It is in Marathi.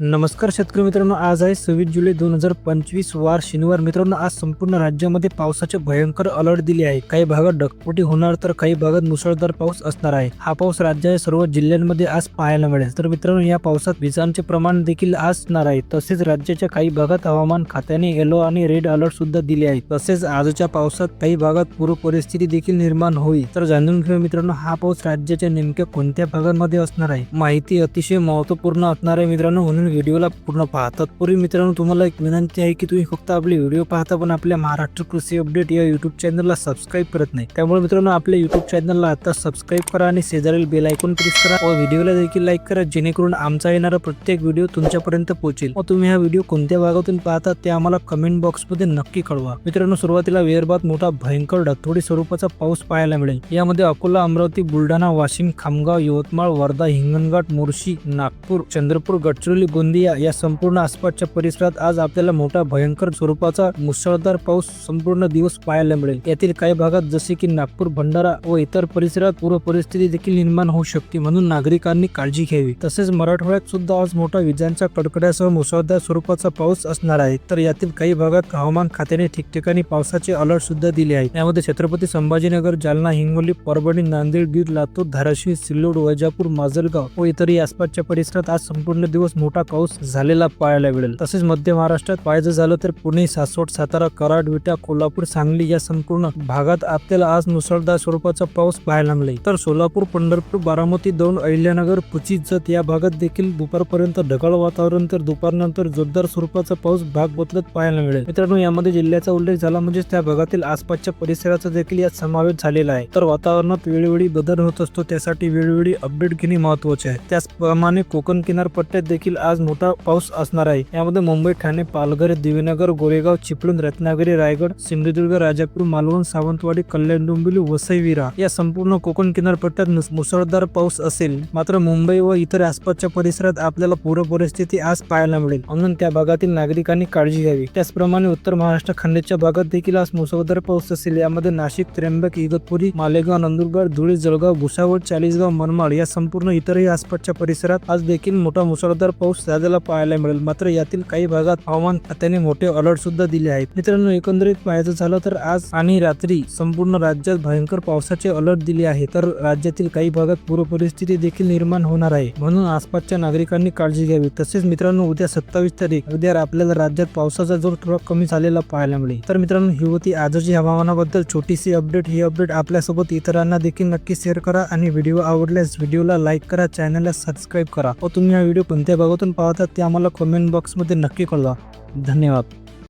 नमस्कार शेतकरी मित्रांनो आज आहे सव्वीस जुलै दोन हजार पंचवीस वार शनिवार. मित्रांनो आज संपूर्ण राज्यामध्ये पावसाचे भयंकर अलर्ट दिले आहे. काही भागात ढगफुटी होणार तर काही भागात मुसळधार पाऊस असणार आहे. हा पाऊस राज्याच्या सर्व जिल्ह्यांमध्ये आज पाहायला मिळेल. तर मित्रांनो या पावसात विजांचे प्रमाण देखील असणार आहे. तसेच राज्याच्या काही भागात हवामान खात्याने येलो आणि रेड अलर्ट सुद्धा दिले आहे तसेच आजच्या पावसात काही भागात पूर परिस्थिती देखील निर्माण होईल. तर जाणून घेऊ मित्रांनो हा पाऊस राज्याच्या नेमक्या कोणत्या भागांमध्ये असणार आहे? माहिती अतिशय महत्त्वपूर्ण असणार आहे मित्रांनो. म्हणून व्हिडिओला पूर्ण पाहतात तत्पूर्वी मित्रांनो तुम्हाला एक विनंती आहे की तुम्ही फक्त आपले व्हिडिओ पाहता पण आपल्या महाराष्ट्र कृषी अपडेट या युट्यूब चॅनलला सबस्क्राईब करत नाही. त्यामुळे मित्रांनो आपल्या युट्यूब चॅनलला आता सबस्क्राईब करा आणि शेजारील बेल ऐकून प्रेस करा व व्हिडिओला देखील लाईक करा जेणेकरून आमचा येणारा प्रत्येक व्हिडिओ तुमच्यापर्यंत पोहोचेल. व तुम्ही हा व्हिडिओ कोणत्या भागातून पाहता ते आम्हाला कमेंट बॉक्समध्ये नक्की कळवा. मित्रांनो सुरुवातीला विदर्भात मोठा भयंकर डथोडी स्वरूपाचा पाऊस पाहायला मिळेल. यामध्ये अकोला अमरावती बुलढाणा वाशिम खामगाव यवतमाळ वर्धा हिंगणघाट मोर्शी नागपूर चंद्रपूर गडचिरोली गोंदिया या संपूर्ण आसपासच्या परिसरात आज आपल्याला मोठा भयंकर स्वरूपाचा मुसळधार पाऊस संपूर्ण दिवस पाहायला मिळेल. यातील काही भागात जसे की नागपूर भंडारा व इतर परिसरात पूर्व परिस्थिती देखील निर्माण होऊ शकते म्हणून नागरिकांनी काळजी घ्यावी. तसेच मराठवाड्यात सुद्धा आज मोठा विजांच्या कडकड्यासह मुसळधार स्वरूपाचा पाऊस असणार आहे. तर यातील काही भागात हवामान खात्याने ठिकठिकाणी पावसाचे अलर्ट सुद्धा दिले आहे यामध्ये छत्रपती संभाजीनगर जालना हिंगोली परभणी नांदेड गीर लातूर धाराशिव सिल्लोड वैजापूर माजलगाव व इतरही आसपासच्या परिसरात आज संपूर्ण दिवस मोठा पाऊस झालेला पाहायला मिळेल. तसेच मध्य महाराष्ट्रात पाहायचं झालं तर पुणे सासवड सातारा कराड विटा कोल्हापूर सांगली या संपूर्ण भागात आपल्याला आज मुसळधार स्वरूपाचा पाऊस पाहायला मिळेल. तर सोलापूर पंढरपूर बारामती दौंड अहिल्यानगर पुची जत या भागात देखील दुपारपर्यंत ढगाळ वातावरण तर दुपारनंतर जोरदार स्वरूपाचा पाऊस भाग बदलत पाहायला मिळेल. मित्रांनो यामध्ये जिल्ह्याचा उल्लेख झाला म्हणजेच त्या भागातील आसपासच्या परिसराचा देखील यात समावेश झालेला आहे. तर वातावरणात वेळोवेळी बदल होत असतो त्यासाठी वेळोवेळी अपडेट घेणे महत्त्वाचे आहे. त्याचप्रमाणे कोकण किनारपट्ट्यात देखील आज मोठा पाऊस असणार आहे. यामध्ये मुंबई ठाणे पालघर दिवेनगर गोरेगाव चिपळूण रत्नागिरी रायगड सिंधुदुर्ग राजापूर मालवण सावंतवाडी कल्याण डोंबिवली वसई विरा या संपूर्ण कोकण किनारपट्ट्यात मुसळधार पाऊस असेल. मात्र मुंबई व इतर आसपासच्या परिसरात आपल्याला पूर परिस्थिती आज पाहायला मिळेल. म्हणून त्या भागातील नागरिकांनी काळजी घ्यावी. त्याचप्रमाणे उत्तर महाराष्ट्र खंडेच्या भागात देखील आज मुसळधार पाऊस असेल. यामध्ये नाशिक त्र्यंबक इगतपुरी मालेगाव नंदुरबार धुळे जळगाव भुसावळ चाळीसगाव मनमाड या संपूर्ण इतरही आसपासच्या परिसरात आज देखील मोठा मुसळधार पाऊस झालेला पाहायला मिळेल. मात्र यातील काही भागात हवामान खात्याने मोठे अलर्ट सुद्धा दिले आहेत. मित्रांनो एकंदरीत पाहायचं झालं तर आज आणि रात्री संपूर्ण राज्यात भयंकर पावसाचे अलर्ट दिले आहे तर राज्यातील काही भागात पूर परिस्थिती देखील निर्माण होणार आहे. म्हणून आसपासच्या नागरिकांनी काळजी घ्यावी. तसेच मित्रांनो उद्या सत्तावीस तारीख उद्या आपल्याला राज्यात पावसाचा जोर थोडा कमी झालेला पाहायला मिळेल. तर मित्रांनो ही होती आजची हवामानाबद्दल छोटीशी अपडेट ही अपडेट आपल्यासोबत इतरांना देखील नक्की शेअर करा आणि व्हिडिओ आवडल्यास व्हिडिओला लाईक करा चॅनलला सबस्क्राईब करा. व तुम्ही हा व्हिडिओ कोणत्या भागातून पाहतात ते आम्हाला कमेंट बॉक्समध्ये नक्की कळवा. धन्यवाद.